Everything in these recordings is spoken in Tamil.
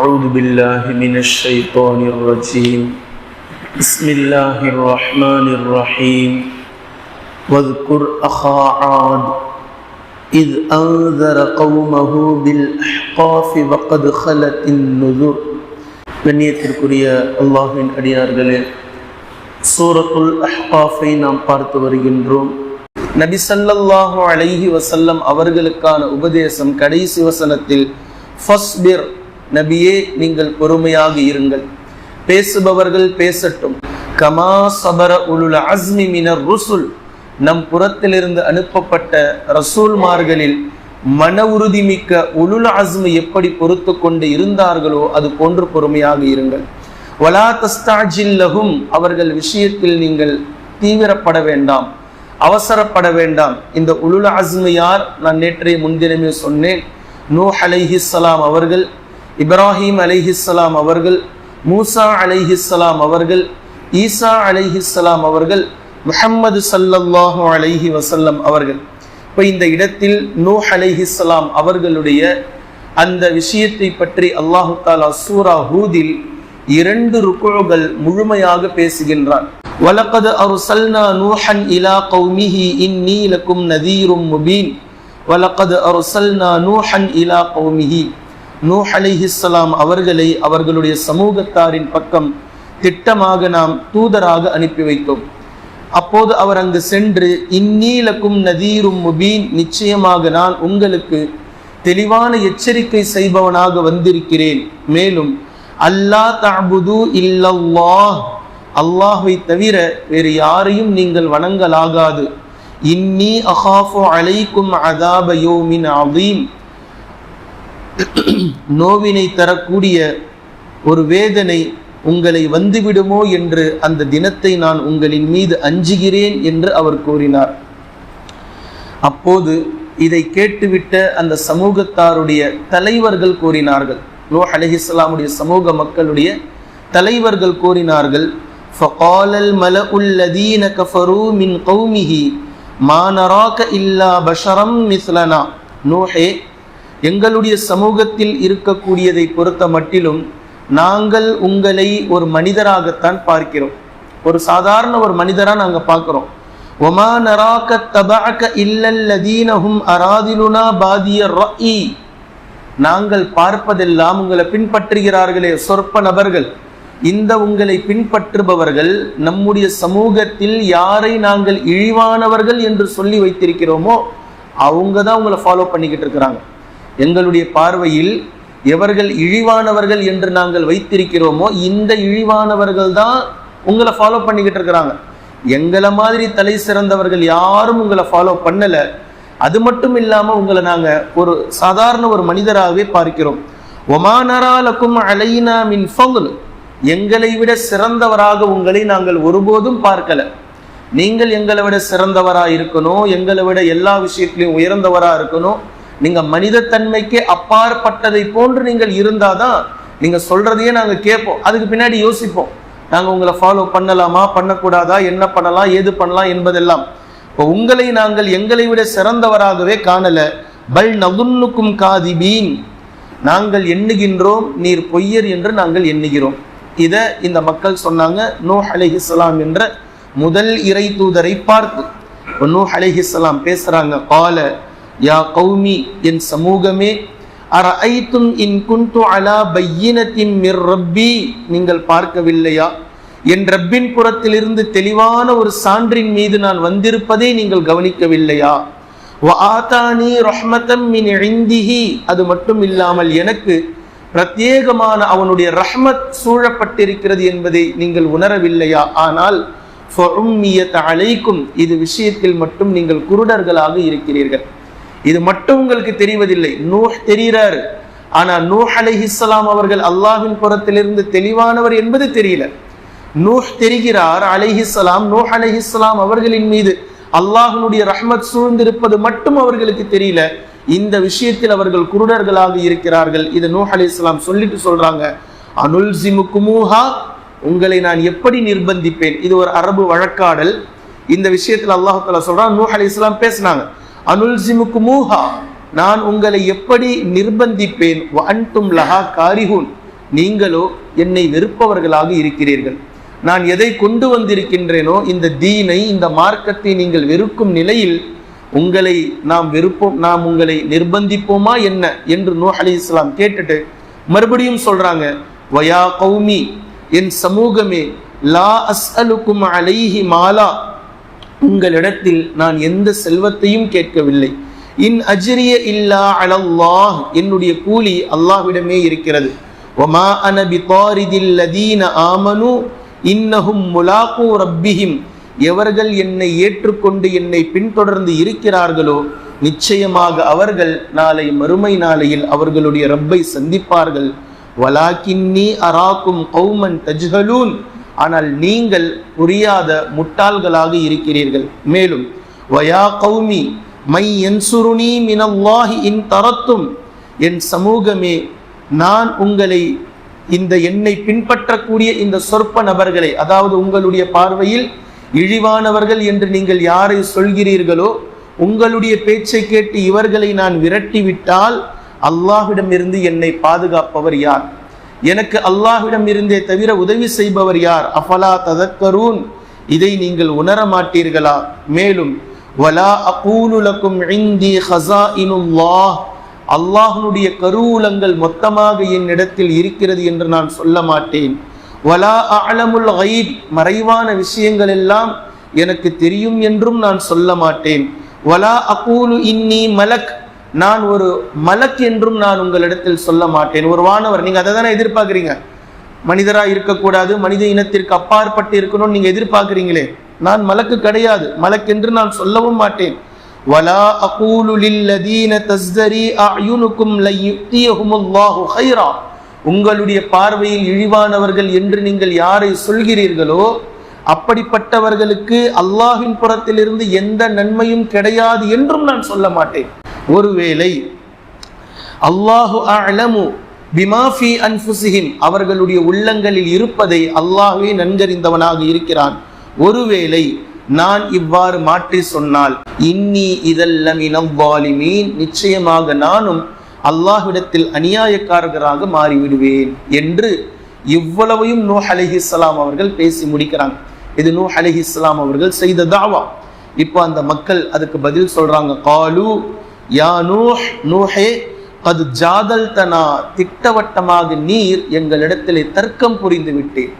أعوذ بالله من الشيطان الرجيم بسم الله الرحمن الرحيم واذكر أخا عاد إذ أنذر قومه بالأحقاف وقد خلت النذر கண்ணியத்திற்குரிய அல்லாஹின் அடியார்களே சூரத்துல் அஹ்காஃபை நாம் பார்த்து வருகின்றோம் நபி ஸல்லல்லாஹு அலைஹி வஸல்லம் அவர்களுக்கான உபதேசம் கடைசி வசனத்தில் ஃபஸ்பிர் நபியே நீங்கள் பொறுமையாக இருங்கள். பேசுபவர்கள் பேசட்டும். கமா சபர உலுல் அஸ்மி மினர் ருசுல். நம் புறத்திலிருந்து அனுப்பப்பட்ட ரசூல்மார்களில் மன உறுதி மிக்க உலுல் அஸ்மு எப்படி பொறுத்து கொண்டு இருந்தார்களோ அது போன்று பொறுமையாக இருங்கள். வலா தஸ்தாஜில்லகும் அவர்கள் விஷயத்தில் நீங்கள் தீவிரப்பட வேண்டாம். அவசரப்பட வேண்டாம். இந்த உலுல் அஸ்மு யார்? நான் நேற்றைய முன்தினமே சொன்னேன். நூ அலைஹிஸ்ஸலாம் அவர்கள் இப்ராஹிம் அலிஹிஸ்லாம் அவர்கள் மூசா அலிஹிஸ்லாம் அவர்கள் ஈசா அலிஹிஸ்லாம் அவர்கள் முஹம்மது சல்லல்லாஹு அலைஹி வசல்லம் அவர்கள். இப்போ இந்த இடத்தில் நூ அலைஹிஸ்ஸலாம் அவர்களுடைய அந்த விஷயத்தை பற்றி அல்லாஹு தாலா சூரா ஹூதில் இரண்டு ருக்குழுகள் முழுமையாக பேசுகின்றான். வலக்கது அருசல்னா நூஹன் இலா கௌமிஹி இன்னீ லக்கும் நதீரும் முபீன். வலக்கது அருசல்னா நூஹன் இலா கௌமிஹி. நூ அலிஹிஸ்லாம் அவர்களை அவர்களுடைய சமூகத்தாரின் பக்கம் திட்டமாக நாம் தூதராக அனுப்பி வைத்தோம். அப்போது அவர் அங்கு சென்று இந்நீலக்கும் நதீரும் முபீன் நிச்சயமாக நான் உங்களுக்கு தெளிவான எச்சரிக்கை செய்பவனாக வந்திருக்கிறேன். மேலும் அல்லா தபுது இல்லல்லாஹ். அல்லாஹை தவிர வேறு யாரையும் நீங்கள் வணங்கலாகாது. இன்னி அஹாஃபு அலைக்கும் அதாபயோமின் அதீம் நோவினை தரக்கூடிய ஒரு வேதனை உங்களை வந்துவிடுமோ என்று அந்த தினத்தை நான் உங்களின் மீது அஞ்சுகிறேன் என்று அவர் கூறினார் அப்போது இதை கேட்டுவிட்ட அந்த சமூகத்தாருடைய தலைவர்கள் கூறினார்கள் நோ அலஹிஸ்லாமுடைய சமூக மக்களுடைய தலைவர்கள் கூறினார்கள் فقال الملأ الذين كفروا من قومه ما نراك إلا بشرا مثلنا நூஹே எங்களுடைய சமூகத்தில் இருக்கக்கூடியதை பொறுத்த மட்டிலும் நாங்கள் உங்களை ஒரு மனிதராகத்தான் பார்க்கிறோம். ஒரு சாதாரண ஒரு மனிதரா நாங்க பார்க்கிறோம். ஒமா நராக்க தபாக்க இல்லல்லதீனஹும் அராதிலுனா பாதிய ரஇ நாங்கள் பார்ப்பதெல்லாம் உங்களை பின்பற்றுகிறார்களே சொற்ப நபர்கள். இந்த உங்களை பின்பற்றுபவர்கள் நம்முடைய சமூகத்தில் யாரை நாங்கள் இழிவானவர்கள் என்று சொல்லி வைத்திருக்கிறோமோ அவங்க தான் உங்களை ஃபாலோ பண்ணிக்கிட்டு இருக்கிறாங்க. எங்களுடைய பார்வையில் எவர்கள் இழிவானவர்கள் என்று நாங்கள் வைத்திருக்கிறோமோ இந்த இழிவானவர்கள் தான் உங்களை ஃபாலோ பண்ணிக்கிட்டு இருக்கிறாங்க. எங்களை மாதிரி தலை சிறந்தவர்கள் யாரும் உங்களை ஃபாலோ பண்ணலை. அது மட்டும் இல்லாமல் உங்களை நாங்கள் ஒரு சாதாரண ஒரு மனிதராகவே பார்க்கிறோம். ஒமானராலக்கும் அலைனா மின் ஃபங்குல் எங்களை விட சிறந்தவராக உங்களை நாங்கள் ஒருபோதும் பார்க்கல. நீங்கள் எங்களை விட சிறந்தவராக இருக்கணும் எங்களை விட எல்லா விஷயத்திலையும் உயர்ந்தவராக இருக்கணும். நீங்க மனித தன்மைக்கு அப்பாற்பட்டதை போன்று நீங்கள் இருந்தாதான் நீங்க சொல்றதையே நாங்க கேட்போம். அதுக்கு பின்னாடி யோசிப்போம். நாங்க உங்களை ஃபாலோ பண்ணலாமா பண்ணக்கூடாதா என்ன பண்ணலாம் ஏது பண்ணலாம் என்பதெல்லாம். இப்போ உங்களை நாங்கள் எங்களை விட சிறந்தவராகவே காணல. பல் நகுன்னுக்கும் காதிபீன். நாங்கள் எண்ணுகின்றோம் நீர் பொய்யர் என்று நாங்கள் எண்ணுகிறோம். இதை இந்த மக்கள் சொன்னாங்க. நூ அலிஹிஸ்லாம் என்ற முதல் இறை தூதரை பார்த்து. நூ அலிஹிஸ்லாம் பேசுறாங்க. கால யா கௌமி என் சமூகமே அரஐத்தும் இன் குந்து அலா பையினத்தின் மிர் ரப்பி நீங்கள் பார்க்கவில்லையா? என் ரப்பின் புறத்திலிருந்து தெளிவான ஒரு சான்றின் மீது நான் வந்திருப்பதை நீங்கள் கவனிக்கவில்லையா? வாத்தானி ரஹ்மதம் மின் இந்திஹி அது மட்டும் இல்லாமல் எனக்கு பிரத்யேகமான அவனுடைய ரஹ்மத் சூழப்பட்டிருக்கிறது என்பதை நீங்கள் உணரவில்லையா? ஆனால் அழைக்கும் இது விஷயத்தில் மட்டும் நீங்கள் குருடர்களாக இருக்கிறீர்கள். இது மட்டும் உங்களுக்கு தெரிவதில்லை. நூஹ் தெரிகிறார். ஆனால் நூஹ் அலைஹிஸ்லாம் அவர்கள் அல்லாஹின் புறத்திலிருந்து தெளிவானவர் என்பது தெரியல. நூஹ் தெரிகிறார் அலைஹிஸ்லாம் நூஹ் அலைஹிஸ்லாம் அவர்களின் மீது அல்லாஹனுடைய ரஹ்மத் சூழ்ந்திருப்பது மட்டும் அவர்களுக்கு தெரியல. இந்த விஷயத்தில் அவர்கள் குருடர்களாக இருக்கிறார்கள். இது நூஹ் அலி இஸ்லாம் சொல்லிட்டு சொல்றாங்க அனுல் ஜிமுக்குமூஹா உங்களை நான் எப்படி நிர்பந்திப்பேன்? இது ஒரு அரபு வழக்காடல். இந்த விஷயத்தில் அல்லாஹால சொல்றான் நூஹ் அலி இஸ்லாம் பேசினாங்க. அனுல்சிமுக்கு மூஹா நான் உங்களை எப்படி நிர்பந்திப்பேன்? அன்தும் லஹா காரிஹூன். நீங்களோ என்னை வெறுப்பவர்களாக இருக்கிறீர்கள். நான் எதை கொண்டு வந்திருக்கின்றேனோ இந்த தீனை இந்த மார்க்கத்தை நீங்கள் வெறுக்கும் நிலையில் உங்களை நாம் வெறுப்போம் நாம் உங்களை நிர்பந்திப்போமா என்ன? என்று நூ அலி இஸ்லாம் கேட்டுட்டு மறுபடியும் சொல்றாங்க வயா கௌமி என் சமூகமே லா அஸ்அலுக்கும் அலைஹி மாலா. உங்களிடத்தில் நான் எந்த செல்வத்தையும் கேட்கவில்லை. இன் அஜிரிய இல்லா அலல்லாஹ் என்னுடைய கூலி அல்லாஹ்விடமே இருக்கிறது. ஒமா அனபி தாரிதில் லதீன ஆமனு இன்னஹும் முலாக்கு ரப்பிஹிம் எவர்கள் என்னை ஏற்றுக்கொண்டு என்னை பின்தொடர்ந்து இருக்கிறார்களோ நிச்சயமாக அவர்கள் நாளை மறுமை நாளையில் அவர்களுடைய ரப்பை சந்திப்பார்கள். வலாக்கின்னி அராக்கும் கௌமன் தஜ்ஹலூன் ஆனால் நீங்கள் புரியாத முட்டாள்களாக இருக்கிறீர்கள். மேலும் வயா கௌமி மை என்சுருனி மினல்லாஹி இன் தரத்தும் என் சமூகமே நான் உங்களை இந்த என்னை பின்பற்றக்கூடிய இந்த சொற்ப நபர்களை அதாவது உங்களுடைய பார்வையில் இழிவானவர்கள் என்று நீங்கள் யாரை சொல்கிறீர்களோ உங்களுடைய பேச்சை கேட்டு இவர்களை நான் விரட்டி விட்டால் அல்லாஹ்விடமிருந்து என்னை பாதுகாப்பவர் யார்? எனக்கு அல்லாஹ்விடம் இருந்தே தவிர உதவி செய்பவர் யார்? அஃபலா ததக்கரூன். இதை நீங்கள் உணர மாட்டீர்களா? மேலும் வலா அகூலுலக்கும் லக்கும் இந்தி ஹஸாஇனுல்லாஹ் அல்லாஹ்னுடைய கருவூலங்கள் மொத்தமாக என்னிடத்தில் இருக்கிறது என்று நான் சொல்ல மாட்டேன். வலா அலமுல் ஐப் மறைவான விஷயங்கள் எல்லாம் எனக்கு தெரியும் என்றும் நான் சொல்ல மாட்டேன். வலா அகூலு இன்னி மலக். நான் ஒரு மலக் என்றும் நான் உங்களிடத்தில் சொல்ல மாட்டேன். ஒரு வானவர் நீங்க அதை தானே எதிர்பார்க்குறீங்க? மனிதராக இருக்கக்கூடாது மனித இனத்திற்கு அப்பாற்பட்டு இருக்கணும்னு நீங்க எதிர்பார்க்குறீங்களே. நான் மலக்கு கிடையாது. மலக் என்று நான் சொல்லவும் மாட்டேன். வலா அகூலு லில்லதீன தஸ்தரி அயுனுக்கும் லையுத்தியஹுமுல்லாஹு ஹைரா உங்களுடைய பார்வையில் இழிவானவர்கள் என்று நீங்கள் யாரை சொல்கிறீர்களோ அப்படிப்பட்டவர்களுக்கு அல்லாஹின் புறத்திலிருந்து எந்த நன்மையும் கிடையாது என்றும் நான் சொல்ல மாட்டேன். ஒருவேளை அல்லாஹு அலமு பிமாஃபி அன்புசிஹிம் அவர்களுடைய உள்ளங்களில் இருப்பதை அல்லாஹே நன்கறிந்தவனாக இருக்கிறான். ஒருவேளை நான் இவ்வாறு மாற்றி சொன்னால் இன்னி இதெல்லாம் இதல்லமினவாலிமீன் நிச்சயமாக நானும் அல்லாஹ்விடத்தில் அநியாயக்காரர்களாக மாறிவிடுவேன் என்று இவ்வளவையும் நூ அலிஹிஸ்லாம் அவர்கள் பேசி முடிக்கிறாங்க. இது நூ அலிஹிஸ்லாம் அவர்கள் செய்த தாவா. இப்போ அந்த மக்கள் அதுக்கு பதில் சொல்றாங்க. காலு யா நூஹ் நூஹே அது ஜாதல் தனா திட்டவட்டமாக நீர் எங்களிடத்திலே தர்க்கம் புரிந்து விட்டேன்.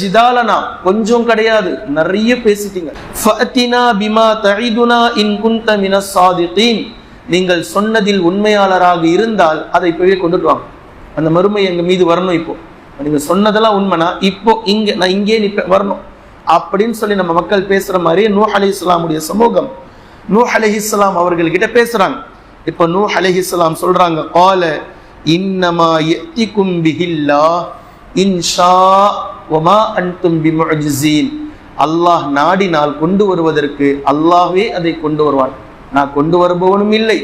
ஜிதாலனா கொஞ்சம் கிடையாது நிறைய பேசிட்டீங்க. ஃபஅத்தினா பிமா தஇதுனா இன் குன்த மினஸ் சாதிகீன். நீங்கள் சொன்னதில் உண்மையாளராக இருந்தால் அதை இப்பவே கொண்டுட்டு வாங்க. அந்த மறுமை எங்க மீது வரணும் இப்போ. நீங்க சொன்னதெல்லாம் உண்மைனா இப்போ இங்க நான் இங்கே நிப்ப வரணும். அப்படின்னு சொல்லி நம்ம மக்கள் பேசுற மாதிரி நூஹ் அலி இஸ்லாமுடைய சமூகம் நூ அலஹி இஸ்லாம் அவர்கள் கிட்ட பேசுறாங்க. இப்போ நூ அலஹி இஸ்லாம் சொல்றாங்க கால இன்னமா எத்தி கும்பிஹில்லா இன்ஷா ஒமா அன்தும் பிமுஜிசீன் அல்லாஹ் நாடினால் கொண்டு வருவதற்கு அல்லாஹ்வே அதை கொண்டு வருவான். நான் கொண்டு வருபவனும் இல்லை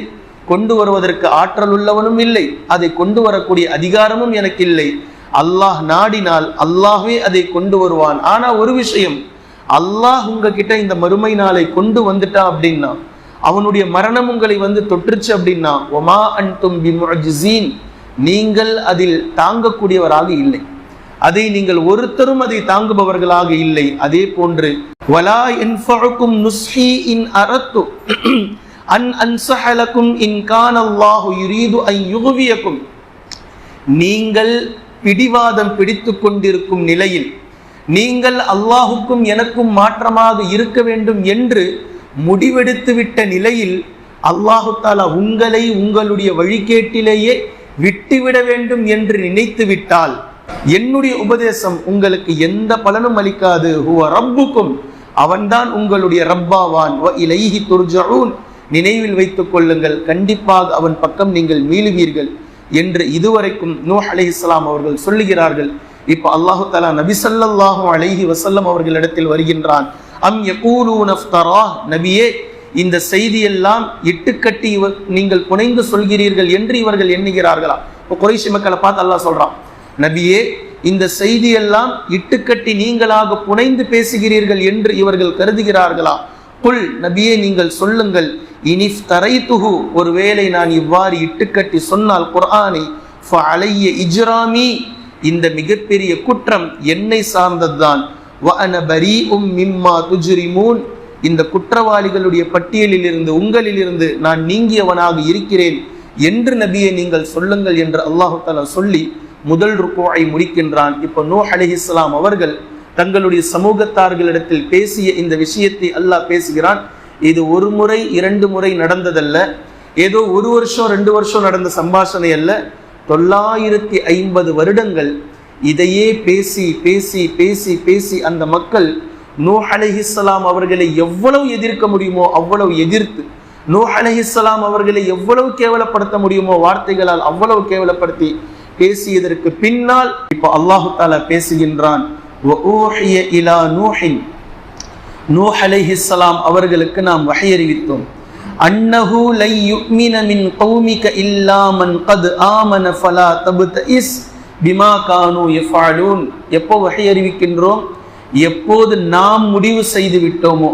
கொண்டு வருவதற்கு ஆற்றல் உள்ளவனும் இல்லை அதை கொண்டு வரக்கூடிய அதிகாரமும் எனக்கு இல்லை. அல்லாஹ் நாடினால் அல்லாஹ்வே அதை கொண்டு வருவான். ஆனா ஒரு விஷயம் அல்லாஹ் உங்ககிட்ட இந்த மறுமை நாளை கொண்டு வந்துட்டா அப்படின்னா அவனுடைய மரணம் உங்களை வந்து தொற்றுச்சு அப்படின்னா ஒமா அன்தும் பிமுஜிசீன் நீங்கள் அதில் தாங்கக்கூடியவராக இல்லை. அதை நீங்கள் ஒருத்தரும் அதை தாங்குபவர்களாக இல்லை. அதே போன்று வலா என்ஃபுக்கும் நுஸ்ஹி இன் அரத்து அன் அன்சஹலக்கும் இன் கான் அல்லாஹு யுரீது ஐ யுகுவியக்கும் நீங்கள் பிடிவாதம் பிடித்து கொண்டிருக்கும் நிலையில் நீங்கள் அல்லாஹுக்கும் எனக்கும் மாற்றமாக இருக்க வேண்டும் என்று முடிவெடுத்து விட்ட நிலையில் அல்லாஹு தாலா உங்களை உங்களுடைய வழிகேட்டிலேயே விட்டுவிட வேண்டும் என்று நினைத்து விட்டால் என்னுடைய உபதேசம் உங்களுக்கு எந்த பலனும் அளிக்காது. ஹுவ ரப்புக்கும். அவன்தான் உங்களுடைய ரப்பாவான். வ இலைஹி நினைவில் வைத்துக் கொள்ளுங்கள். கண்டிப்பாக அவன் பக்கம் நீங்கள் மீளுவீர்கள் என்று இதுவரைக்கும் நூ அலி இஸ்லாம் அவர்கள் சொல்லுகிறார்கள். இப்போ அல்லாஹு தலா நபி சல்லாஹூ அலைஹி வசல்லம் அவர்களிடத்தில் வருகின்றான். அம் யகூலூன நபியே இந்த செய்தியெல்லாம் இட்டுக்கட்டி நீங்கள் புனைந்து சொல்கிறீர்கள் என்று இவர்கள் எண்ணுகிறார்களா? இப்போ குறைசி மக்களை பார்த்து அல்லாஹ் சொல்றான். நபியே இந்த செய்தியெல்லாம் இட்டுக்கட்டி நீங்களாக புனைந்து பேசுகிறீர்கள் என்று இவர்கள் கருதுகிறார்களா? புல் நபியே நீங்கள் சொல்லுங்கள். இனிஃப் தரைத்துகு ஒருவேளை நான் இவ்வாறு இட்டுக்கட்டி சொன்னால் குர்ஆனை ஃபஅலைய இஜ்ராமி இந்த மிகப்பெரிய குற்றம் என்னை சார்ந்ததுதான். வஅன இந்த குற்றவாளிகளுடைய பட்டியலில் இருந்து உங்களில் இருந்து நான் நீங்கியவனாக இருக்கிறேன் என்று நபியை நீங்கள் சொல்லுங்கள் என்று அல்லாஹு தாலா சொல்லி முதல் ருக்கோவை முடிக்கின்றான். இப்போ நூ அலிஹிஸ்லாம் அவர்கள் தங்களுடைய சமூகத்தார்களிடத்தில் பேசிய இந்த விஷயத்தை அல்லாஹ் பேசுகிறான். இது ஒரு முறை இரண்டு முறை நடந்ததல்ல. ஏதோ ஒரு வருஷம் ரெண்டு வருஷம் நடந்த சம்பாஷணை அல்ல. தொள்ளாயிரத்தி ஐம்பது வருடங்கள் இதையே பேசி பேசி பேசி பேசி அந்த மக்கள் நூ அலஹிஸ்லாம் அவர்களை எவ்வளவு எதிர்க்க முடியுமோ அவ்வளவு எதிர்த்து நூ அலஹிஸ்லாம் அவர்களை எவ்வளவு கேவலப்படுத்த முடியுமோ வார்த்தைகளால் அவ்வளவு கேவலப்படுத்தி பேசியதற்கு பின்னால் இப்போ அல்லாஹு தாலா பேசுகின்றான் "வஊஹிய இலா நூஹ் அலைஹிஸ்ஸலாம் அவர்களுக்கு நாம் வகையறிவித்தோம். அறிவித்தோம் அன்னஹு லை யுமின மின் கௌமிக இல்லா மன் ஆமன ஃபலா தபுத இஸ் பிமா கானு எஃபாலூன் எப்போ வகை அறிவிக்கின்றோம்? எப்போது நாம் முடிவு செய்து விட்டோமோ?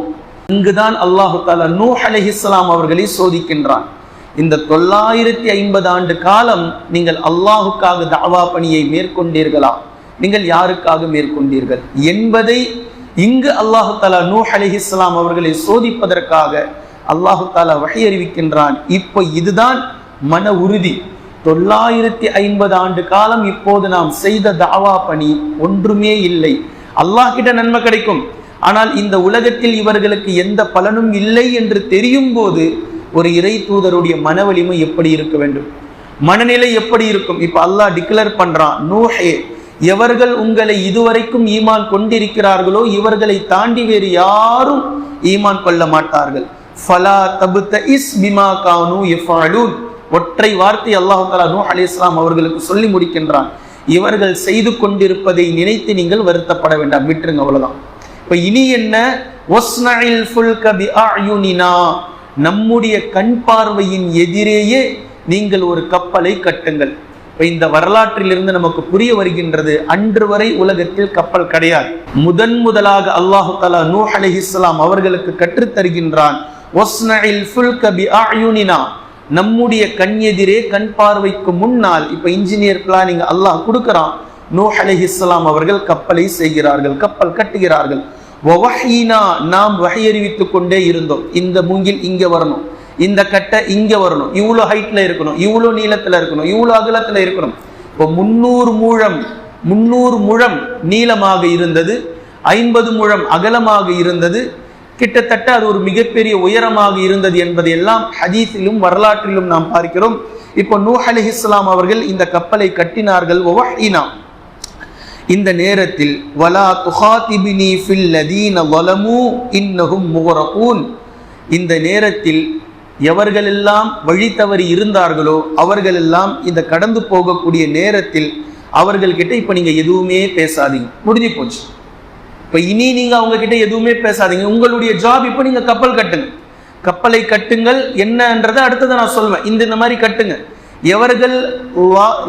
இங்குதான் அல்லாஹு தாலா நூஹ் அலைஹிஸ்ஸலாம் அவர்களை சோதிக்கின்றான். இந்த தொள்ளாயிரத்தி ஐம்பது ஆண்டு காலம் நீங்கள் அல்லாஹுக்காக தாவா பணியை மேற்கொண்டீர்களா? நீங்கள் யாருக்காக மேற்கொண்டீர்கள்? என்பதை இங்கு அல்லாஹு தாலா நூஹ் அலிஹிஸ்லாம் அவர்களை சோதிப்பதற்காக அல்லாஹு தாலா வகை அறிவிக்கின்றான். இப்போ இதுதான் மன உறுதி. தொள்ளாயிரத்தி ஐம்பது ஆண்டு காலம் இப்போது நாம் செய்த தாவா பணி ஒன்றுமே இல்லை. அல்லாஹ் கிட்ட நன்மை கிடைக்கும். ஆனால் இந்த உலகத்தில் இவர்களுக்கு எந்த பலனும் இல்லை என்று தெரியும் போது ஒரு இறை தூதருடைய மன வலிமை எப்படி இருக்க வேண்டும்? மனநிலை எப்படி இருக்கும்? இப்ப அல்லாஹ் டிக்ளேர் பண்றான் நூஹே எவர்கள் உங்களை இதுவரைக்கும் ஈமான் கொண்டிருக்கிறார்களோ இவர்களை தாண்டி வேறு யாரும் ஈமான் கொள்ள மாட்டார்கள். ஃபலா தபுத்த இஸ் பிமா கானு எஃபாலூன் ஒற்றை வார்த்தை அல்லாஹு தாலா நூ அலி இஸ்லாம் அவர்களுக்கு சொல்லி முடிக்கின்றான். இவர்கள் செய்து கொண்டிருப்பதை நினைத்து நீங்கள் வருத்தப்பட வேண்டாம். விட்டுருங்க அவ்வளவுதான். இப்ப இனி என்ன? கபி ஃபுல்க பிஅயுனினா நம்முடைய கண் பார்வையின் எதிரேயே நீங்கள் ஒரு கப்பலை கட்டுங்கள். இப்ப இந்த வரலாற்றிலிருந்து நமக்கு புரிய வருகின்றது அன்று வரை உலகத்தில் கப்பல் கிடையாது. முதன் முதலாக அல்லாஹு தலா நூ அலிஹிஸ்லாம் அவர்களுக்கு கற்றுத் தருகின்றான் ஒஸ்னஇல் ஃபுல்க பிஅயுனினா நம்முடைய கண் எதிரே கண் பார்வைக்கு முன்னால் இப்ப இன்ஜினியர் பிளானிங் அல்லாஹ் கொடுக்குறான். நூ அலிஹிஸ்லாம் அவர்கள் கப்பலை செய்கிறார்கள் கப்பல் கட்டுகிறார்கள். வவஹீனா நாம் வகை அறிவித்துக் கொண்டே இருந்தோம். இந்த மூங்கில் இங்க வரணும் இந்த கட்டை இங்க வரணும். இவ்வளோ ஹைட்ல இருக்கணும் இவ்வளோ நீளத்துல இருக்கணும் இவ்வளோ அகலத்துல இருக்கணும். இப்போ முன்னூறு முழம் முன்னூறு முழம் நீளமாக இருந்தது ஐம்பது முழம் அகலமாக இருந்தது கிட்டத்தட்ட அது ஒரு மிகப்பெரிய உயரமாக இருந்தது என்பதை எல்லாம் ஹதீஸிலும் வரலாற்றிலும் நாம் பார்க்கிறோம். இப்போ நூஹ் அலிஹிஸ்லாம் அவர்கள் இந்த கப்பலை கட்டினார்கள். வவஹீனா இந்த நேரத்தில் வலா துஹாதிபினி ஃபில் லதீன வலமு இன்னஹும் முகரகூன். இந்த நேரத்தில் எவர்களெல்லாம் வழி தவறி இருந்தார்களோ அவர்களெல்லாம் இந்த கடந்து போகக்கூடிய நேரத்தில் அவர்கள்கிட்ட இப்போ நீங்கள் எதுவுமே பேசாதீங்க. முடிஞ்சு போச்சு. இப்போ இனி நீங்கள் அவங்க கிட்ட எதுவுமே பேசாதீங்க. உங்களுடைய ஜாப் இப்போ நீங்கள் கப்பல் கட்டுங்க. கப்பலை கட்டுங்கள் என்னன்றதை அடுத்ததை நான் சொல்வேன். இந்த இந்த மாதிரி கட்டுங்க. எவர்கள் வ-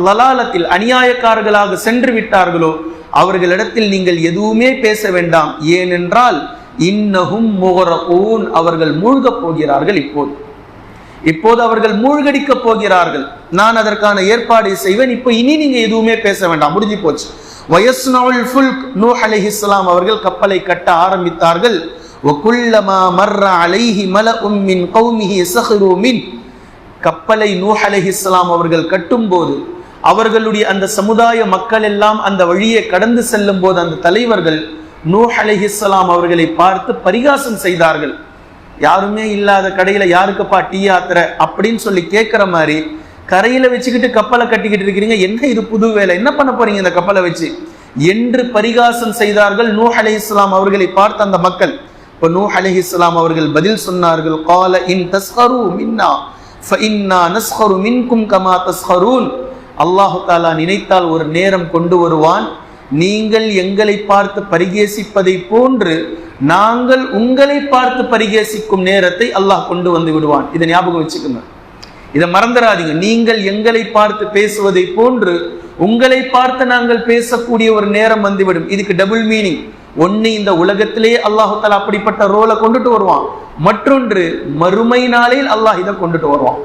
அநியாயக்காரர்களாக சென்று விட்டார்களோ அவர்களிடத்தில் நீங்கள் எதுவுமே பேச வேண்டாம். ஏனென்றால் இன்னஹும் முகரகூன் அவர்கள் மூழ்கப் போகிறார்கள் இப்போது. இப்போது அவர்கள் மூழ்கடிக்க போகிறார்கள். நான் அதற்கான ஏற்பாடு செய்வேன். இப்போ இனி நீங்க எதுவுமே பேச வேண்டாம். முடிஞ்சு போச்சு. வயஸ்னவுல் ஃபுல்க் நூஹ் இஸ்லாம் அவர்கள் கப்பலை கட்ட ஆரம்பித்தார்கள். ஒக்குல்லமா மர்ற அலைஹி மல உம்மின் கௌமிஹி சஹரு கப்பலை கப்பலை நூஹ் அலைஹிஸ்ஸலாம் அவர்கள் கட்டும்போது அவர்களுடைய அந்த சமுதாய மக்கள் எல்லாம் அந்த வழியை கடந்து செல்லும் போது அந்த தலைவர்கள் நூஹ் அலைஹிஸ்ஸலாம் அவர்களை பார்த்து பரிகாசம் செய்தார்கள். யாருமே இல்லாத கடையில் யாருக்குப்பா டீ ஆத்துற அப்படின்னு சொல்லி கேட்குற மாதிரி கரையில் வச்சுக்கிட்டு கப்பலை கட்டிக்கிட்டு இருக்கிறீங்க. என்ன இது புது வேலை? என்ன பண்ண போறீங்க இந்த கப்பலை வச்சு? என்று பரிகாசம் செய்தார்கள் நூ அலி இஸ்லாம் அவர்களை பார்த்த அந்த மக்கள். இப்போ நூ அலி இஸ்லாம் அவர்கள் பதில் சொன்னார்கள் கால இன் தஸ்ஹரு மின்னா ஃபஇன்னா நஸ்ஹரு மின்கும் கமா தஸ்ஹரூன். அல்லாஹு தாலா நினைத்தால் ஒரு நேரம் கொண்டு வருவான். நீங்கள் எங்களை பார்த்து பரிகேசிப்பதை போன்று நாங்கள் உங்களை பார்த்து பரிகேசிக்கும் நேரத்தை அல்லாஹ் கொண்டு வந்து விடுவான். இதை ஞாபகம் வச்சுக்கோங்க. இதை மறந்துடாதீங்க. நீங்கள் எங்களை பார்த்து பேசுவதை போன்று உங்களை பார்த்து நாங்கள் பேசக்கூடிய ஒரு நேரம் வந்துவிடும். இதுக்கு டபுள் மீனிங் ஒன்னு இந்த உலகத்திலே அல்லாஹால அப்படிப்பட்ட ரோலை கொண்டுட்டு வருவான். மற்றொன்று மறுமை நாளில் அல்லாஹ் இதை கொண்டுட்டு வருவான்.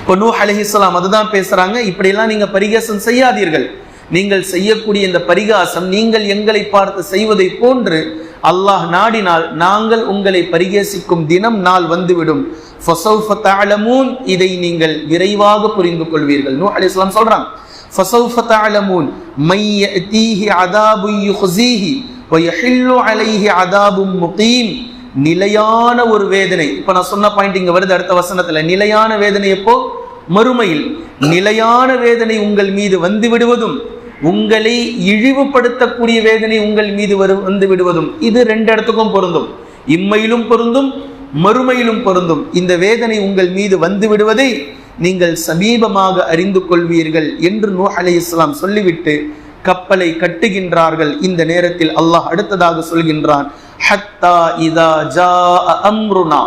இப்போ நூ அலஹிஸ்லாம் அதுதான் பேசுறாங்க. இப்படியெல்லாம் நீங்க பரிகாசம் செய்யாதீர்கள். நீங்கள் செய்யக்கூடிய இந்த பரிகாசம் நீங்கள் எங்களை பார்த்து செய்வதை போன்று அல்லாஹ் நாடினால் நாங்கள் உங்களை பரிகேசிக்கும் தினம் நாள் வந்துவிடும். இதை நீங்கள் விரைவாக புரிந்து கொள்வீர்கள். நூ அலி இஸ்லாம் சொல்றான் தஅலமூன் மை யஅதீஹி அதாபு யுஹ்ஸீஹி வ அலைஹி அதாபும் முகீம். நிலையான ஒரு வேதனை. இப்ப நான் சொன்ன பாயிண்ட் இங்க வருது அடுத்த வசனத்துல. நிலையான வேதனை எப்போ? மறுமையில். நிலையான வேதனை உங்கள் மீது வந்து விடுவதும் உங்களை இழிவுபடுத்தக்கூடிய வேதனை உங்கள் மீது வரும் வந்து விடுவதும் இது ரெண்டு இடத்துக்கும் பொருந்தும். இம்மையிலும் பொருந்தும் மறுமையிலும் பொருந்தும். இந்த வேதனை உங்கள் மீது வந்து விடுவதை நீங்கள் சமீபமாக அறிந்து கொள்வீர்கள் என்று நூ அலை இஸ்லாம் சொல்லிவிட்டு கப்பலை கட்டுகின்றார்கள். இந்த நேரத்தில் அல்லாஹ் அடுத்ததாக சொல்கின்றான் ஹத்தா இதா ஜா அம்ருனா.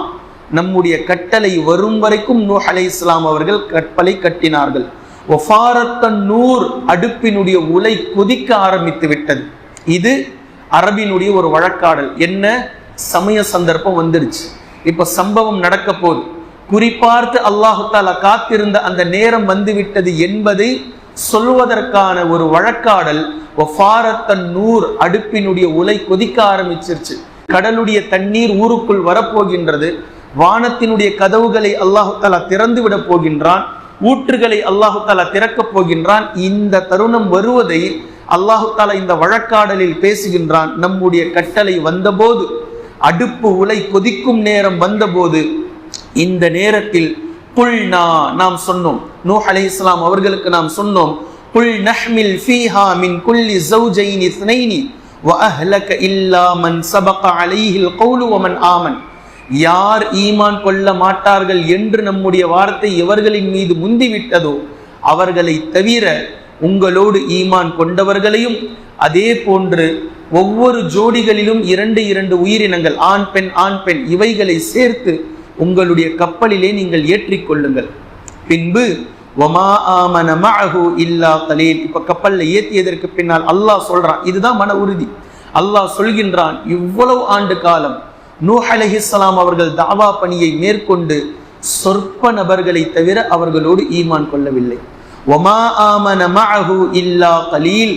நம்முடைய கட்டளை வரும் வரைக்கும் நூ அலை இஸ்லாம் அவர்கள் கப்பலை கட்டினார்கள். ஒஃபாரத்தன் நூர் அடுப்பினுடைய உலை கொதிக்க ஆரம்பித்து விட்டது. இது அரபினுடைய ஒரு வழக்காடல். என்ன? சமய சந்தர்ப்பம் வந்துருச்சு இப்போ சம்பவம் நடக்க போகுது. குறிப்பார்த்து அல்லாஹு தாலா காத்திருந்த அந்த நேரம் வந்துவிட்டது என்பதை சொல்வதற்கான ஒரு வழக்காடல் ஒஃபாரத்தன் நூர் அடுப்பினுடைய உலை கொதிக்க ஆரம்பிச்சிருச்சு. கடலுடைய தண்ணீர் ஊருக்குள் வரப்போகின்றது. வானத்தினுடைய கதவுகளை அல்லாஹு தாலா திறந்து விட போகின்றான். ஊற்றுகளை அல்லாஹு தாலா திறக்கப் போகின்றான். இந்த தருணம் வருவதை அல்லாஹு தாலா இந்த வழக்காடலில் பேசுகின்றான். நம்முடைய கட்டளை வந்தபோது அடுப்பு உலை கொதிக்கும் நேரம் வந்தபோது இந்த நேரத்தில் புல்னா நாம் சொன்னோம். நூ அலை இஸ்லாம் அவர்களுக்கு நாம் சொன்னோம். புல் நஹ்மில் ஃபீஹா மின் குல்லி ஜௌஜைனி ஸ்னைனி வ அஹ்லக இல்லா மன் சபக அலைஹில் கௌலு வமன் ஆமன். யார் ஈமான் கொள்ள மாட்டார்கள் என்று நம்முடைய வார்த்தை எவர்களின் மீது முந்திவிட்டதோ அவர்களை தவிர உங்களோடு ஈமான் கொண்டவர்களையும் அதே போன்று ஒவ்வொரு ஜோடிகளிலும் இரண்டு இரண்டு உயிரினங்கள் ஆண் பெண் ஆண் பெண் இவைகளை சேர்த்து உங்களுடைய கப்பலிலே நீங்கள் ஏற்றிக்கொள்ளுங்கள். பின்பு ஒமா ஆமன இல்லா கலீல் இப்ப கப்பலில் ஏற்றியதற்கு பின்னால் அல்லாஹ் சொல்றான். இதுதான் மன உறுதி. அல்லாஹ் சொல்கின்றான் இவ்வளவு ஆண்டு காலம் நூஹ் அலைஹிஸ்ஸலாம் அவர்கள் தாவா பணியை மேற்கொண்டு சொற்ப நபர்களை தவிர அவர்களோடு ஈமான் கொள்ளவில்லை. ஒமா ஆமன மஅஹு இல்லா கலீல்.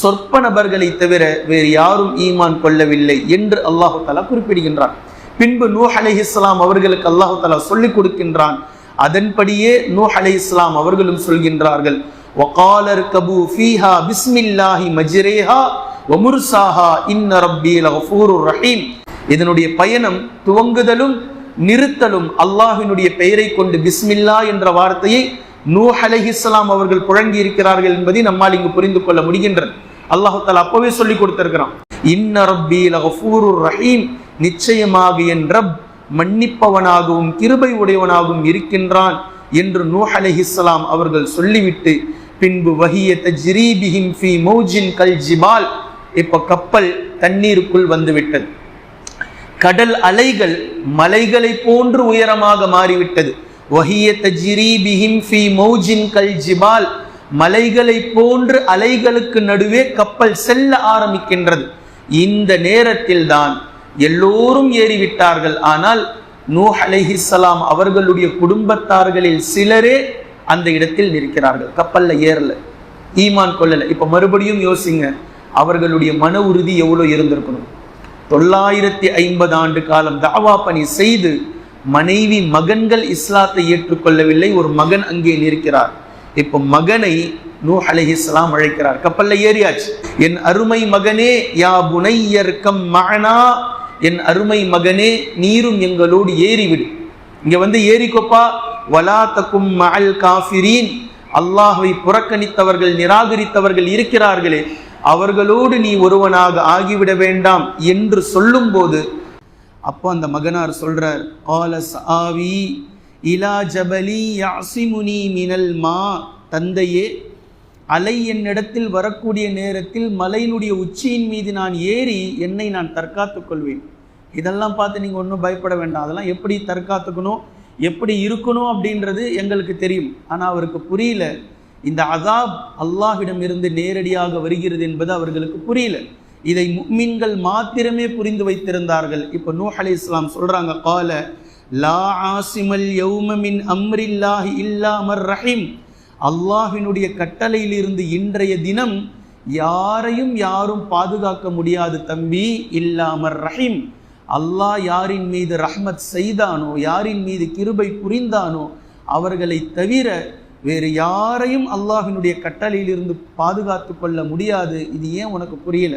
சொற்ப நபர்களை தவிர வேறு யாரும் ஈமான் கொள்ளவில்லை என்று அல்லாஹு தலா குறிப்பிடுகின்றான். பின்பு நூஹ் அலைஹிஸ்ஸலாம் அவர்களுக்கு அல்லாஹு தலா சொல்லிக் கொடுக்கின்றான். அதன்படியே நூஹ் இஸ்லாம் அவர்களும் சொல்கின்றார்கள். வகாலர் கபு ஃபீஹா பிஸ்மில்லாஹி மஜ்ரேஹா வமுர்சாஹா. இன்ன ரப்பி ரஹீம். இதனுடைய பயணம் துவங்குதலும் நிறுத்தலும் அல்லாஹினுடைய பெயரை கொண்டு பிஸ்மில்லா என்ற வார்த்தையை நூஹ் அலைஹிஸ்ஸலாம் அவர்கள் புழங்கி இருக்கிறார்கள் என்பதை நம்மால் இங்கு புரிந்து கொள்ள முடிகின்றது. அல்லாஹு தாலா அப்பவே சொல்லி கொடுத்திருக்கிறான். இன்ன ரப்பி ரஹீம். நிச்சயமாக என் ரப் மன்னிப்பவனாகவும் கிருபை உடையவனாகவும் இருக்கின்றான் என்று நூஹ் அலைஹிஸ்ஸலாம் அவர்கள் சொல்லிவிட்டு பின்பு வஹிய தஜ்ரீபிஹிம் ஃபி மௌஜின் கல் ஜிபால். இப்ப கப்பல் தண்ணீருக்குள் வந்துவிட்டது கடல் அலைகள் மலைகளை போன்று உயரமாக மாறிவிட்டது. வஹிய தஜ்ரீபிஹிம் ஃபி மௌஜின் கல் ஜிபால். மலைகளை போன்று அலைகளுக்கு நடுவே கப்பல் செல்ல ஆரம்பிக்கின்றது. இந்த நேரத்தில் தான் எல்லோரும் ஏறிவிட்டார்கள். ஆனால் நூஹ் அலைஹிஸ்ஸலாம் அவர்களுடைய குடும்பத்தார்களில் சிலரே அந்த இடத்தில் நிற்கிறார்கள். கப்பல்ல ஏறல ஈமான் கொள்ளல. இப்ப மறுபடியும் யோசிங்க அவர்களுடைய மன உறுதி எவ்வளவு இருந்திருக்கணும்? தொள்ளாயிரத்தி ஐம்பது ஆண்டு காலம் தாவா பணி செய்து மனைவி மகன்கள் இஸ்லாத்தை ஏற்றுக்கொள்ளவில்லை ஒரு மகன் அங்கே நிற்கிறார். இப்போ மகனை நூ அலைஹிஸ்லாம் அழைக்கிறார். கப்பல்ல ஏறியாச்சு. என் அருமை மகனே யா புனையர்க்கம் மகனா என் அருமை மகனே நீரும் எங்களோடு ஏறிவிடு. இங்க வந்து ஏறிக்கொப்பா. வலா தக்கும் மகள் காஃபிரீன். அல்லாஹை புறக்கணித்தவர்கள் நிராகரித்தவர்கள் இருக்கிறார்களே. அவர்களோடு நீ ஒருவனாக ஆகிவிட வேண்டாம் என்று சொல்லும்போது அப்போ அந்த மகனார் சொல்றார் கால ஆவி இலா ஜபலி யாசிமுனி மினல் மா. தந்தையே அலை என்னிடத்தில் வரக்கூடிய நேரத்தில் மலையினுடைய உச்சியின் மீது நான் ஏறி என்னை நான் தற்காத்துக் கொள்வேன். இதெல்லாம் பார்த்து நீங்கள் ஒன்றும் பயப்பட வேண்டாம். அதெல்லாம் எப்படி தற்காத்துக்கணும் எப்படி இருக்கணும் அப்படின்றது எங்களுக்கு தெரியும். ஆனால் அவருக்கு புரியல. இந்த அதாப் அல்லாஹிடம் இருந்து நேரடியாக வருகிறது என்பது அவர்களுக்கு புரியல. இதை மீன்கள் மாத்திரமே புரிந்து வைத்திருந்தார்கள். இப்போ நூஹ் அலி இஸ்லாம் சொல்றாங்க கால லா ஆசிமல் யௌமமின் அம்ரில்லாஹி இல்லாமர் ரஹீம். அல்லாஹினுடைய கட்டளையிலிருந்து இன்றைய தினம் யாரையும் யாரும் பாதுகாக்க முடியாது தம்பி இல்லாமர் ரஹீம். அல்லாஹ் யாரின் மீது ரஹ்மத் செய்தானோ யாரின் மீது கிருபை புரிந்தானோ அவர்களை தவிர வேறு யாரையும் அல்லாஹினுடைய கட்டளையிலிருந்து பாதுகாத்து கொள்ள முடியாது. இது ஏன் உனக்கு புரியல?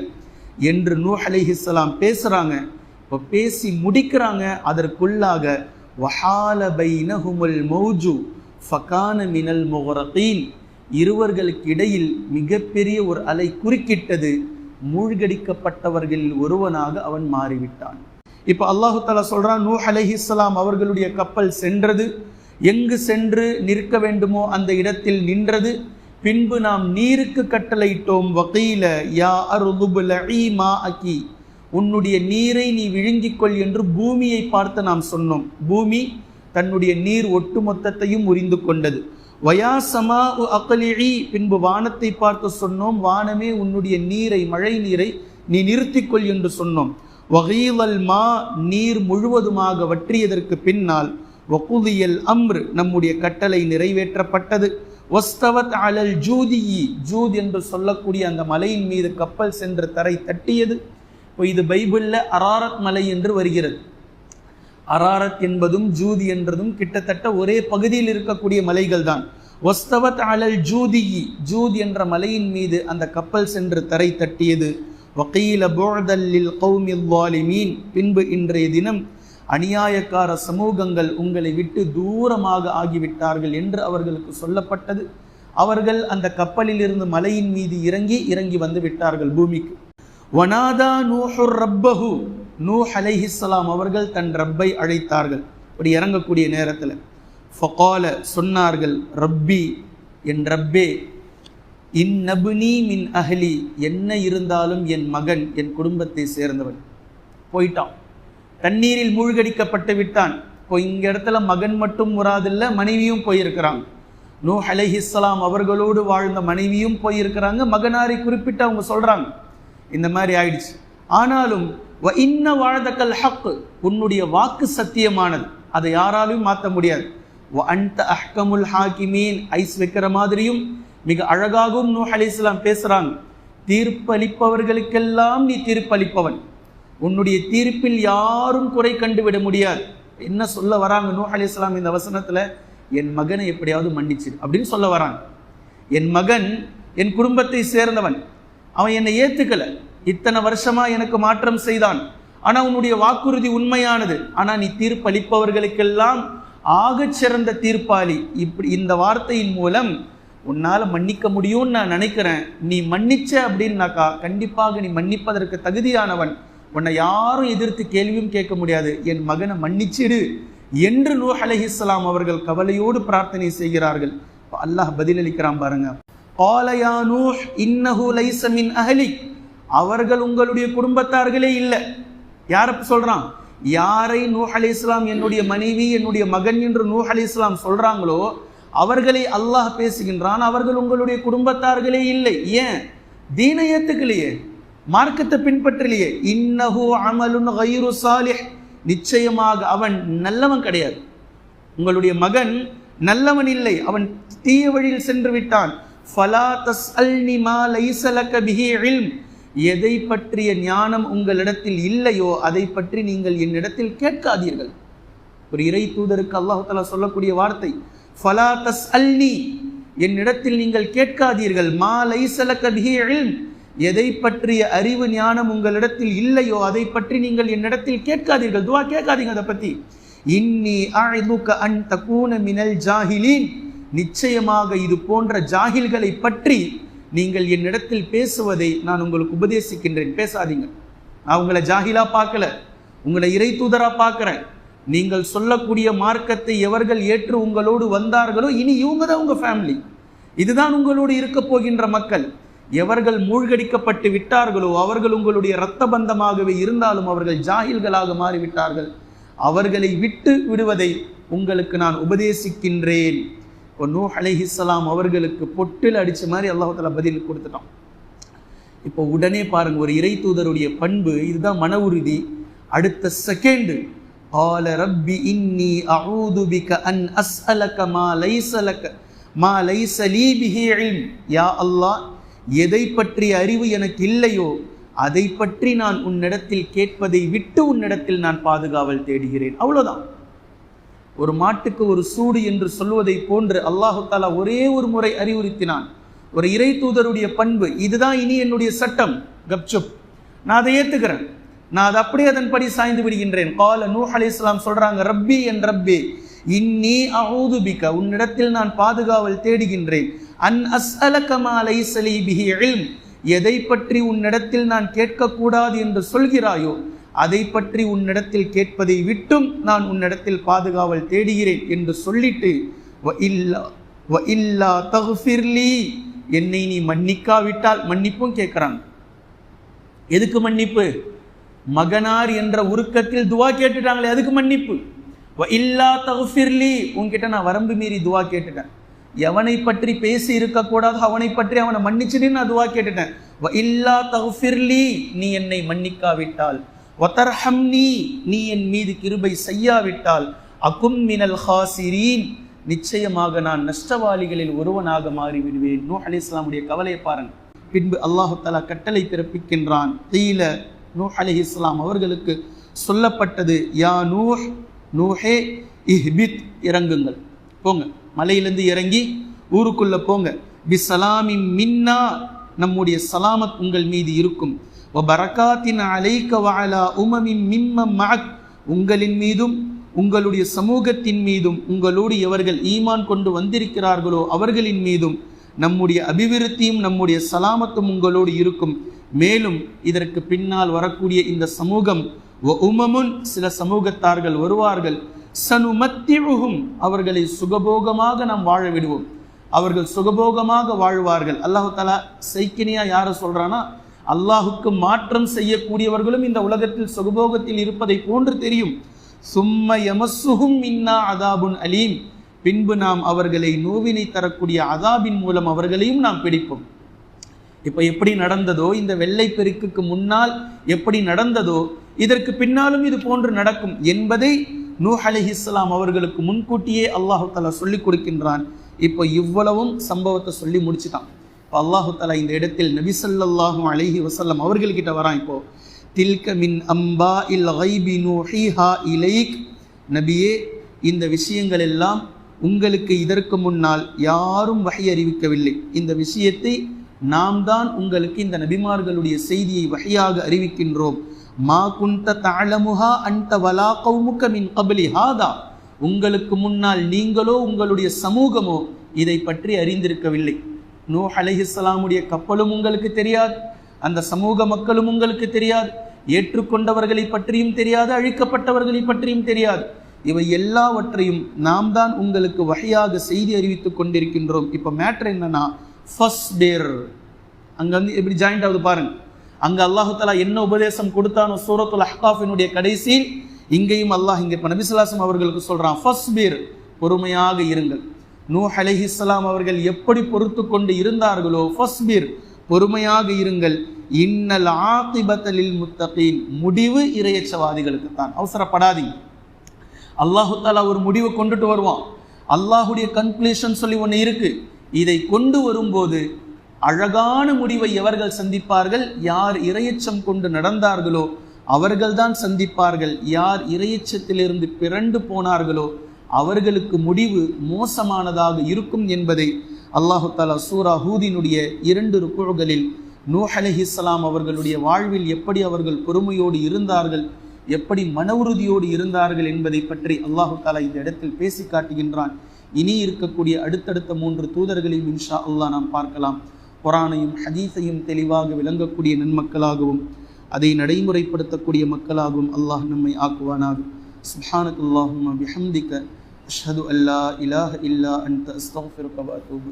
என்று நூ அலைஹிஸ்ஸலாம் பேசுகிறாங்க இப்போ பேசி முடிக்கிறாங்க. அதற்குள்ளாக வஹால பைனஹுமுல் மௌஜு ஃபகான மினல் முகரகீன். இருவர்களுக்கு இடையில் மிகப்பெரிய ஒரு அலை குறுக்கிட்டது. மூழ்கடிக்கப்பட்டவர்களில் ஒருவனாக அவன் மாறிவிட்டான். இப்போ அல்லாஹு தாலா சொல்கிறான் நூ அலைஹிஸ்ஸலாம் அவர்களுடைய கப்பல் சென்றது. எங்கு சென்று நிற்க வேண்டுமோ அந்த இடத்தில் நின்றது. பின்பு நாம் நீருக்கு கட்டளையிட்டோம். வகையில யா அருதுபுல மா அக்கி உன்னுடைய நீரை நீ விழுங்கிக் கொள் என்று பூமியை பார்த்து நாம் சொன்னோம். பூமி தன்னுடைய நீர் ஒட்டுமொத்தத்தையும் உரிந்து கொண்டது. வயாசமா அகலிழி பின்பு வானத்தை பார்த்து சொன்னோம். வானமே உன்னுடைய நீரை மழை நீரை நீ நிறுத்திக்கொள் என்று சொன்னோம். வகைவல் மா நீர் முழுவதுமாக வற்றியதற்கு பின்னால் வகுதியல் அம்ரு நம்முடைய கட்டளை நிறைவேற்றப்பட்டது. ஒஸ்தவத் அலல் ஜூதியி ஜூத் என்று சொல்லக்கூடிய அந்த மலையின் மீது கப்பல் சென்று தரை தட்டியது. இப்போ இது பைபிளில் அராரத் மலை என்று வருகிறது. அராரத் என்பதும் ஜூதி என்றதும் கிட்டத்தட்ட ஒரே பகுதியில் இருக்கக்கூடிய மலைகள் தான் ஒஸ்தவத் அலல் ஜூதியி ஜூத் என்ற மலையின் மீது அந்த கப்பல் சென்று தரை தட்டியது. வக்கீல போதல்லில் கௌமில் வாலிமீன் பின்பு இன்றைய தினம் அநியாயக்கார சமூகங்கள் உங்களை விட்டு தூரமாக ஆகிவிட்டார்கள் என்று அவர்களுக்கு சொல்லப்பட்டது. அவர்கள் அந்த கப்பலில் இருந்து மலையின் மீது இறங்கி இறங்கி வந்து விட்டார்கள் பூமிக்கு. வனாதா நூஹுர் ரப்பஹு நூ அலைஹிஸ்ஸலாம் அவர்கள் தன் ரப்பை அழைத்தார்கள். அப்படி இறங்கக்கூடிய நேரத்தில். ஃபகால சொன்னார்கள் ரப்பி என் ரப்பே இந்நபுனி மின் அஹ்லி என்ன இருந்தாலும் என் மகன் என் குடும்பத்தை சேர்ந்தவன். போயிட்டான். தண்ணீரில் மூழ்கடிக்கப்பட்டு விட்டான். இப்போ இங்க இடத்துல மகன் மட்டும் வராதில்ல மனைவியும் போயிருக்கிறாங்க. நூ அலஹிஸ்லாம் அவர்களோடு வாழ்ந்த மனைவியும் போயிருக்கிறாங்க. மகனாரை குறிப்பிட்டு அவங்க சொல்றாங்க. இந்த மாதிரி ஆயிடுச்சு. ஆனாலும் வ இன்ன வாழ்தக்கல் ஹக்கு. உன்னுடைய வாக்கு சத்தியமானது. அதை யாராலையும் மாற்ற முடியாது. வ அன்த அஹ்கமுல் ஹாக்கிமீன். ஐஸ் வைக்கிற மாதிரியும் மிக அழகாகவும் நூ இஸ்லாம் பேசுறாங்க. தீர்ப்பளிப்பவர்களுக்கெல்லாம் நீ தீர்ப்பளிப்பவன். உன்னுடைய தீர்ப்பில் யாரும் குறை கண்டுவிட முடியாது. என்ன சொல்ல வராங்க நூ அலைஹிஸ்ஸலாம் இந்த வசனத்தில்? என் மகனை எப்படியாவது மன்னிச்சிரு அப்படின்னு சொல்ல வராங்க. என் மகன் என் குடும்பத்தை சேர்ந்தவன். அவன் என்னை ஏற்றுக்கலை இத்தனை வருஷமா எனக்கு மாற்றம் செய்தான். ஆனால் உன்னுடைய வாக்குறுதி உண்மையானது. ஆனால் நீ தீர்ப்பளிப்பவர்களுக்கெல்லாம் ஆகச் சிறந்த தீர்ப்பாளி. இப்படி இந்த வார்த்தையின் மூலம் உன்னால் மன்னிக்க முடியும்னு நான் நினைக்கிறேன். நீ மன்னிச்ச அப்படின்னாக்கா கண்டிப்பாக நீ மன்னிப்பதற்கு தகுதியானவன். உன்னை யாரும் எதிர்த்து கேள்வியும் கேட்க முடியாது. என் மகனை மன்னிச்சிடு. என்று நூ அலஹிஸ்லாம் அவர்கள் கவலையோடு பிரார்த்தனை செய்கிறார்கள். அல்லாஹ் பதிலளிக்கிறான் பாருங்க. ஆலயா நூஹ் இன்னஹு லைசமின் அஹலி அவர்கள் உங்களுடைய குடும்பத்தார்களே இல்லை. யார சொல்றான்? யாரை நூஹ் இஸ்லாம் என்னுடைய மனைவி என்னுடைய மகன் என்று நூஹ் இஸ்லாம் சொல்றாங்களோ அவர்களை அல்லாஹ் பேசுகின்றான். அவர்கள் உங்களுடைய குடும்பத்தார்களே இல்லை. ஏன்? தீனை ஏத்துக்கலையே மார்க்கத்தை பின்பற்றலையே. இன்னஹு அமலுன் கயிறு சாலிஹ். நிச்சயமாக அவன் நல்லவன் கிடையாது. உங்களுடைய மகன் நல்லவன் இல்லை. அவன் தீய வழியில் சென்று விட்டான். ஃபலா தஸ்அல்னி மா லைஸ பிஹி இல்ம். எதை பற்றிய ஞானம் உங்களிடத்தில் இல்லையோ அதை பற்றி நீங்கள் என்னிடத்தில் கேட்காதீர்கள். ஒரு இறை தூதருக்கு அல்லாஹால சொல்லக்கூடிய வார்த்தை ஃபலா தஸ் அல்னி என்னிடத்தில் நீங்கள் கேட்காதீர்கள் மா லைஸ பிஹி இல்ம். எதை பற்றிய அறிவு ஞானம் உங்களிடத்தில் இல்லையோ அதை பற்றி நீங்கள் என்னிடத்தில் கேட்காதீர்கள். துவா கேட்காதீங்க அதை பற்றி இன்னி அழைதுக்க அன் தக்கூன மினல் ஜாஹிலீன். நிச்சயமாக இது போன்ற ஜாகில்களை பற்றி நீங்கள் என்னிடத்தில் பேசுவதை நான் உங்களுக்கு உபதேசிக்கின்றேன். பேசாதீங்க. நான் உங்களை ஜாகிலா பார்க்கல. உங்களை இறை தூதரா பார்க்கிறேன். நீங்கள் சொல்லக்கூடிய மார்க்கத்தை எவர்கள் ஏற்று உங்களோடு வந்தார்களோ இனி இவங்க தான் உங்க ஃபேமிலி இதுதான் உங்களோடு இருக்க போகின்ற மக்கள். எவர்கள் மூழ்கடிக்கப்பட்டு விட்டார்களோ அவர்கள் உங்களுடைய இரத்த பந்தமாகவே இருந்தாலும் அவர்கள் ஜாகில்களாக மாறிவிட்டார்கள். அவர்களை விட்டு விடுவதை உங்களுக்கு நான் உபதேசிக்கின்றேன். இப்போ நூ அலைஹிஸ்லாம் அவர்களுக்கு பொட்டில் அடித்த மாதிரி அல்லாஹத்தில் பதில் கொடுத்துட்டான். இப்போ உடனே பாருங்கள் ஒரு இறை தூதருடைய பண்பு இதுதான் மன உறுதி. அடுத்த செகண்டு ஆல ரப்பி இன்னி அவுது பிக அன் அஸ்அலக மா லைசலக மா லைசலி பிஹி யா அல்லாஹ் எதை பற்றிய அறிவு எனக்கு இல்லையோ அதை பற்றி நான் உன்னிடத்தில் கேட்பதை விட்டு உன்னிடத்தில் நான் பாதுகாவல் தேடுகிறேன். அவ்வளோதான் ஒரு மாட்டுக்கு ஒரு சூடு என்று சொல்வதை போன்று அல்லாஹு தாலா ஒரே ஒரு முறை அறிவுறுத்தினான். ஒரு இறை தூதருடைய பண்பு இதுதான் இனி என்னுடைய சட்டம். கப்சுப் நான் அதை ஏற்றுக்கிறேன் நான் அதை அப்படியே அதன்படி சாய்ந்து விடுகின்றேன். கால நூ அலி இஸ்லாம் சொல்றாங்க ரப்பி என் ரப்பி இன்னி அவுதுபிக்க உன்னிடத்தில் நான் பாதுகாவல் தேடுகின்றேன். அன் அஸ் அலகமாலை லைசலி பிஹி இல்ம். எதை பற்றி உன்னிடத்தில் நான் கேட்கக்கூடாது என்று சொல்கிறாயோ அதை பற்றி உன்னிடத்தில் கேட்பதை விட்டும் நான் உன்னிடத்தில் பாதுகாவல் தேடுகிறேன் என்று சொல்லிட்டு வ இல்லா வ இல்லா தகுஃபிர்லி என்னை நீ மன்னிக்காவிட்டால் மன்னிப்பும் கேட்குறாங்க எதுக்கு மன்னிப்பு? மகனார் என்ற உருக்கத்தில் துவா கேட்டுட்டாங்களே அதுக்கு மன்னிப்பு. வ இல்லா தகுஃபிர்லி உன்கிட்ட நான் வரம்பு மீறி துவா கேட்டுட்டேன். எவனை பற்றி பேசி இருக்கக்கூடாது அவனை பற்றி அவனை மன்னிச்சுட்டு அதுவாக கேட்டுட்டேன். வ இல்லா தகுஃபிர்லி நீ என்னை மன்னிக்காவிட்டால். ஒத்தர்ஹம்னி நீ என் மீது கிருபை செய்யாவிட்டால். அகும் மினல் ஹாசிரீன் நிச்சயமாக நான் நஷ்டவாளிகளில் ஒருவனாக மாறிவிடுவேன். நூ அலி இஸ்லாமுடைய கவலையை பாருங்க. பின்பு அல்லாஹு தலா கட்டளை பிறப்பிக்கின்றான். தீல நூ அலி இஸ்லாம் அவர்களுக்கு சொல்லப்பட்டது யா நூஹ் நூஹே இஹ்பித் இறங்குங்கள். போங்க. மலையிலேருந்து இறங்கி ஊருக்குள்ள போங்க. பிசலாமி மின்னா நம்முடைய சலாமத் உங்கள் மீது இருக்கும். வபரகாத்தின் அலைக்க வாலா உமமின் மிம்ம மக் உங்களின் மீதும் உங்களுடைய சமூகத்தின் மீதும் உங்களோடு எவர்கள் ஈமான் கொண்டு வந்திருக்கிறார்களோ அவர்களின் மீதும் நம்முடைய அபிவிருத்தியும் நம்முடைய சலாமத்தும் உங்களோடு இருக்கும். மேலும் இதற்கு பின்னால் வரக்கூடிய இந்த சமூகம் உமமுன் சில சமூகத்தார்கள் வருவார்கள். சனுமத்திழுகும். அவர்களை சுகபோகமாக நாம் வாழ விடுவோம். அவர்கள் சுகபோகமாக வாழ்வார்கள். அல்லாஹு தலா சைக்கினியா யார சொல்றானா அல்லாஹுக்கு மாற்றம் செய்யக்கூடியவர்களும் இந்த உலகத்தில் சுகபோகத்தில் இருப்பதை போன்று தெரியும். சும்ம எமசுகும் இன்னா அதாபுன் அலீம். பின்பு நாம் அவர்களை நோவினை தரக்கூடிய அதாபின் மூலம் அவர்களையும் நாம் பிடிப்போம். இப்போ எப்படி நடந்ததோ இந்த வெள்ளை பெருக்குக்கு முன்னால் எப்படி நடந்ததோ இதற்கு பின்னாலும் இது போன்று நடக்கும் என்பதை நூஹ் அலிஹிஸ்லாம் அவர்களுக்கு முன்கூட்டியே அல்லாஹு தலா சொல்லி கொடுக்கின்றான். இப்போ இவ்வளவும் சம்பவத்தை சொல்லி முடிச்சுட்டான். இப்போ அல்லாஹு தலா இந்த இடத்தில் நபிசல்லாஹும் அலஹி வசல்லம் அவர்கள்கிட்ட வரான் இப்போ. தில்க மின் அம்பா இல் ஹைபி நூஹிஹா இலைக். நபியே இந்த விஷயங்கள் எல்லாம் உங்களுக்கு இதற்கு முன்னால் யாரும் வகை அறிவிக்கவில்லை. இந்த விஷயத்தை நாம் தான் உங்களுக்கு இந்த நபிமார்களுடைய செய்தியை வகையாக அறிவிக்கின்றோம். மா குண்ட தாழமுகா அன்த வலா கௌமுக மின் கபலி ஹாதா. உங்களுக்கு முன்னால் நீங்களோ உங்களுடைய சமூகமோ இதை பற்றி அறிந்திருக்கவில்லை. நூ அலஹிஸ்லாமுடைய கப்பலும் உங்களுக்கு தெரியாது. அந்த சமூக மக்களும் உங்களுக்கு தெரியாது. ஏற்றுக்கொண்டவர்களை பற்றியும் தெரியாது. அழிக்கப்பட்டவர்களை பற்றியும் தெரியாது. இவை எல்லாவற்றையும் நாம் தான் உங்களுக்கு வகையாக செய்தி அறிவித்துக் கொண்டிருக்கின்றோம். இப்போ மேட்ரு என்னன்னா ஃபர்ஸ்ட் டேர் அங்கே வந்து எப்படி ஜாயிண்ட் ஆகுது பாருங்கள் அங்கே அல்லாஹு தலா என்ன உபதேசம் கொடுத்தானோ சூரத்துல் அஹ்காஃபினுடைய கடைசி இங்கேயும் அல்லாஹ் இங்கே இப்போ நபிசுல்லாசம் அவர்களுக்கு சொல்கிறான் ஃபர்ஸ்ட் பொறுமையாக இருங்கள். நூ அலிஹிஸ்லாம் அவர்கள் எப்படி பொறுத்து கொண்டு இருந்தார்களோ ஃபஸ்பீர் பொறுமையாக இருங்கள். இன்னல் ஆத்திபத்தலில் முத்தகீன் முடிவு இரையச்சவாதிகளுக்கு தான் அவசரப்படாதீங்க. அல்லாஹு தாலா ஒரு முடிவை கொண்டுட்டு வருவான். அல்லாஹுடைய கன்க்ளூஷன் சொல்லி ஒன்று இருக்கு. இதை கொண்டு வரும்போது அழகான முடிவை எவர்கள் சந்திப்பார்கள்? யார் இரையச்சம் கொண்டு நடந்தார்களோ அவர்கள்தான் சந்திப்பார்கள். யார் இரையச்சத்திலிருந்து பிறண்டு போனார்களோ அவர்களுக்கு முடிவு மோசமானதாக இருக்கும் என்பதை அல்லாஹு தாலா சூரா ஹூதினுடைய இரண்டு ருக்குழுகளில் நூஹ் அலஹிஸ்லாம் அவர்களுடைய வாழ்வில் எப்படி அவர்கள் பொறுமையோடு இருந்தார்கள் எப்படி மன உறுதியோடு இருந்தார்கள் என்பதை பற்றி அல்லாஹு தாலா இந்த இடத்தில் பேசி காட்டுகின்றான் இனி இருக்கக்கூடிய அடுத்தடுத்த மூன்று தூதர்களையும் இன்ஷா அல்லாஹ் நாம் பார்க்கலாம். குரானையும் ஹதீஸையும் தெளிவாக விளங்கக்கூடிய நன்மக்களாகவும் அதை நடைமுறைப்படுத்தக்கூடிய மக்களாகவும் அல்லாஹ் நம்மை ஆக்குவானாக. சுஹானக் அல்லாஹும் பிஹம்திக அஷ்ஹது அல்லா இலாஹ இல்லா அன்த அஸ்தக்ஃபிருக வ அத்தூபு